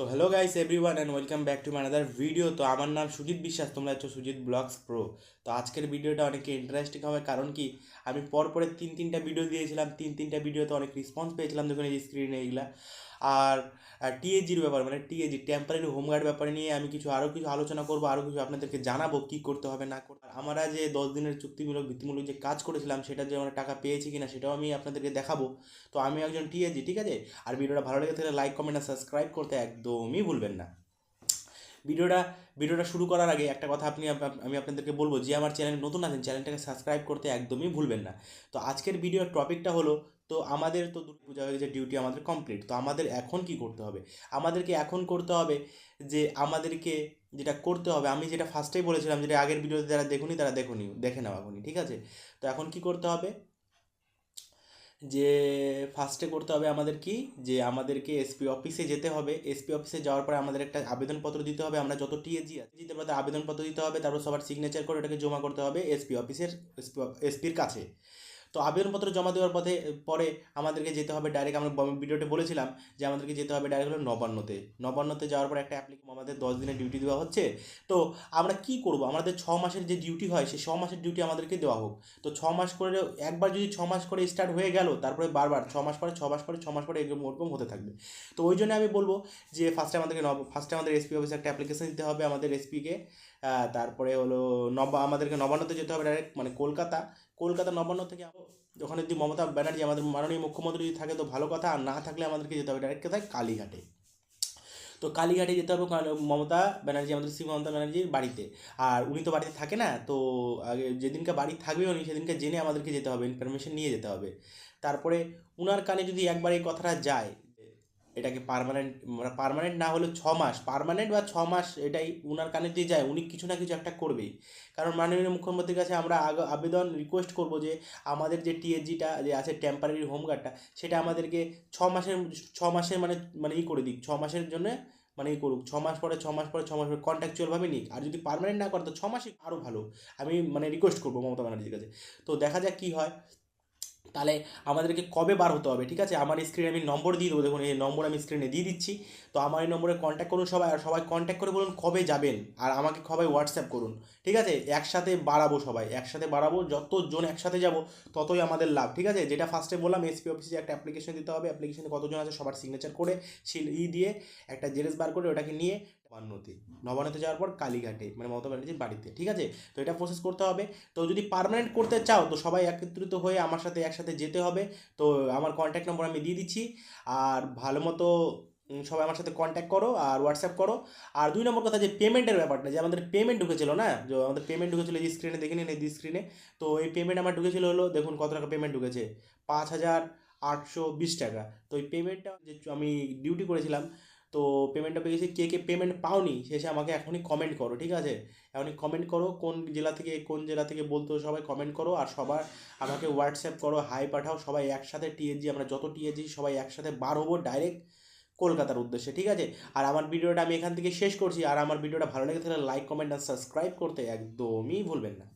তো hello guys everyone and welcome back to মানাদার video তো আমার নাম সুজিত বিশ্বাস, তোমরা হচ্ছে সুজিত ব্লগস প্রো। তো আজকের ভিডিওটা অনেকে ইন্টারেস্টিং হবে, কারণ কি, আমি পরপরে তিন তিনটা ভিডিও দিয়েছিলাম। তিন তিনটা ভিডিওতে অনেক রেসপন্স পেয়েছিলাম দেখুন এই স্ক্রিনে এইগুলা। আর টিএজির ব্যাপার মানে টিএজি টেম্পারারি হোমগার্ড ব্যাপারে নিয়ে আমি কিছু আরও কিছু আলোচনা করব আরও কিছু আপনাদেরকে জানাব কী করতে হবে, না করতে। আমরা যে দশ দিনের চুক্তিমূলক, ভিত্তিমূলক যে কাজ করেছিলাম, সেটা যে আমরা টাকা পেয়েছি কিনা, সেটাও আমি আপনাদেরকে দেখাবো। তো আমি একজন টিএজি ঠিক আছে? আর ভিডিওটা ভালো লেগে থাকলে লাইক কমেন্ট আর সাবস্ক্রাইব করতে একদমই ভুলবেন না। ভিডিওটা ভিডিওটা শুরু করার আগে একটা কথা আপনি আমি আপনাদেরকে বলব, যে আমার চ্যানেল নতুন আছেন, চ্যানেলটাকে সাবস্ক্রাইব করতে একদমই ভুলবেন না। তো আজকের ভিডিওর টপিকটা হলো তো আমাদের তো দুর্গা পূজা হয়ে গেছে ডিউটি আমাদের কমপ্লিট তো আমাদের এখন কি করতে হবে? আমাদেরকে এখন করতে হবে যে আমাদেরকে যেটা করতে হবে, আমি যেটা ফার্স্টেই বলেছিলাম যেটা আগের ভিডিওতে যারা দেখুনি তারা দেখুনি, দেখে নাও এখনই, ঠিক আছে? তো এখন কি করতে হবে? যে ফার্স্টে করতে হবে আমাদের কি? যে আমাদেরকে এসপি অফিসে যেতে হবে। এসপি অফিসে যাওয়ার পরে আমাদের একটা আবেদনপত্র দিতে হবে। আমরা যত টিএজি আছে দিতে পারতে আবেদনপত্র দিতে হবে, তারপর সবার সিগনেচার করে ওটাকে জমা করতে হবে এসপি অফিসের এসপি এসপির কাছে। তো আবেদনপত্র জমা দেওয়ার পথে, পরে আমাদেরকে যেতে হবে ডাইরেক্ট আমরা ভিডিওতে বলেছিলাম যে আমাদেরকে যেতে হবে ডাইরেক্ট হলো নবান্নতে। নবান্নতে যাওয়ার পর একটা অ্যাপ্লিকেশন আমাদের দশ দিনের ডিউটি দেওয়া হচ্ছে। তো আমরা কি করব? আমাদের ছ মাসের যে ডিউটি হয়, সেই ছ মাসের ডিউটি আমাদেরকে দেওয়া হোক। তো ছ মাস করে একবার যদি ছ মাস করে স্টার্ট হয়ে গেল, তারপরে বারবার, ছ মাস পরে, ছ মাস পরে, ছ মাস পরে এরকম ওরকম হতে থাকবে। তো ওই জন্য আমি বলব যে ফার্স্টে আমাদেরকে ফার্স্টে আমাদের এসপি অফিসে একটা অ্যাপ্লিকেশন দিতে হবে আমাদের এসপিকে তারপরে হলো নব আমাদেরকে নবান্নতে যেতে হবে ডাইরেক্ট মানে কলকাতা। কলকাতা নবান্ন থেকে ওখানে যদি মমতা ব্যানার্জি আমাদের মাননীয় মুখ্যমন্ত্রী যদি থাকে তো ভালো কথা, আর না থাকলে আমাদেরকে যেতে হবে ডাইরেক্ট কোথায়? কালীঘাটে। তো কালীঘাটে যেতে হবে মমতা ব্যানার্জি, আমাদের শ্রী মমতা ব্যানার্জির বাড়িতে। আর উনি তো বাড়িতে থাকে না, তো আগে যেদিনকে বাড়ি থাকবে উনি সেদিনকে জেনে আমাদেরকে যেতে হবে ইনফরমেশন নিয়ে যেতে হবে। তারপরে উনার কানে যদি একবার এই কথাটা যায় এটাকে পার্মানেন্ট মানে পার্মানেন্ট না হলেও ছ মাস পারমানেন্ট বা ছ মাস এটাই উনার কানে দিয়ে যায়, উনি কিছু না কিছু একটা করবেই। কারণ মাননীয় মুখ্যমন্ত্রীর কাছে আমরা আবেদন রিকোয়েস্ট করব যে আমাদের যে টিএসজিটা যে আছে টেম্পারারি হোমগার্ডটা সেটা আমাদেরকে ছ মাসের ছ মাসের মানে মানে ই করে দিক, ছ মাসের জন্য মানে ই করুক, ছ মাস পরে, ছ মাস পরে, ছ মাস পরে কন্ট্রাকচুয়ালভাবে নিক। আর যদি পারমানেন্ট না করে, তো ছ মাসই আরও ভালো। আমি মানে রিকোয়েস্ট করব মমতা ব্যানার্জির কাছে। তো দেখা যাক কী হয়। তাহলে আমাদেরকে কবে বার হতে হবে, ঠিক আছে? আমার স্ক্রিনে আমি নম্বর দিয়ে দেবো, দেখুন এই নম্বর আমি স্ক্রিনে দিয়ে দিচ্ছি। তো আমার এই নম্বরে কন্ট্যাক্ট করুন সবাই, আর সবাই কন্ট্যাক্ট করে বলুন কবে যাবেন, আর আমাকে সবাই হোয়াটসঅ্যাপ করুন, ঠিক আছে? একসাথে বাড়াবো সবাই, একসাথে বাড়াবো, যতজন একসাথে যাব, ততই আমাদের লাভ, ঠিক আছে? যেটা ফার্স্টে বললাম এসপি অফিসে একটা অ্যাপ্লিকেশন দিতে হবে অ্যাপ্লিকেশনে কতজন আছে সবার সিগনেচার করে সিল ই দিয়ে একটা জেরেস বার করে ওটাকে নিয়ে নবান্নতে নবান্নতে যাওয়ার পর কালীঘাটে মানে মমতা ব্যানার্জির বাড়িতে, ঠিক আছে? তো এটা প্রসেস করতে হবে। তো যদি পার্মানেন্ট করতে চাও, তো সবাই একত্রিত হয়ে আমার সাথে, একসাথে যেতে হবে। তো আমার কন্ট্যাক্ট নম্বর আমি দিয়ে দিচ্ছি। আর ভালো মতো সবাই আমার সাথে কন্ট্যাক্ট করো আর হোয়াটসঅ্যাপ করো। আর দুই নম্বর কথা যে পেমেন্টের ব্যাপারটা, যে আমাদের পেমেন্ট ঢুকেছিল না? যে আমাদের পেমেন্ট ঢুকেছিল এই স্ক্রিনে দেখে নিন এই স্ক্রিনে তো এই পেমেন্ট আমার ঢুকেছিল হলো, দেখুন কত টাকা পেমেন্ট ঢুকেছে? পাঁচ হাজার আটশো বিশ টাকা। তো এই পেমেন্টটা যে আমি ডিউটি করেছিলাম তো পেমেন্টটা পেয়েছি, কে কে পেমেন্ট পাওনি, শেষে আমাকে এখনই কমেন্ট করো, ঠিক আছে? এখনই কমেন্ট করো, কোন জেলা থেকে, কোন জেলা থেকে বলতো সবাই কমেন্ট করো, আর সবার আমাকে হোয়াটসঅ্যাপ করো হাই পাঠাও, সবাই একসাথে টিএজি আমরা যত টিএজি সবাই একসাথে বার হব ডাইরেক্ট কলকাতার উদ্দেশ্যে, ঠিক আছে? আর আমার ভিডিওটা আমি এখান থেকে শেষ করছি, আর আমার ভিডিওটা ভালো লেগে থাকলে লাইক কমেন্ট আর সাবস্ক্রাইব করতে একদমই ভুলবেন না।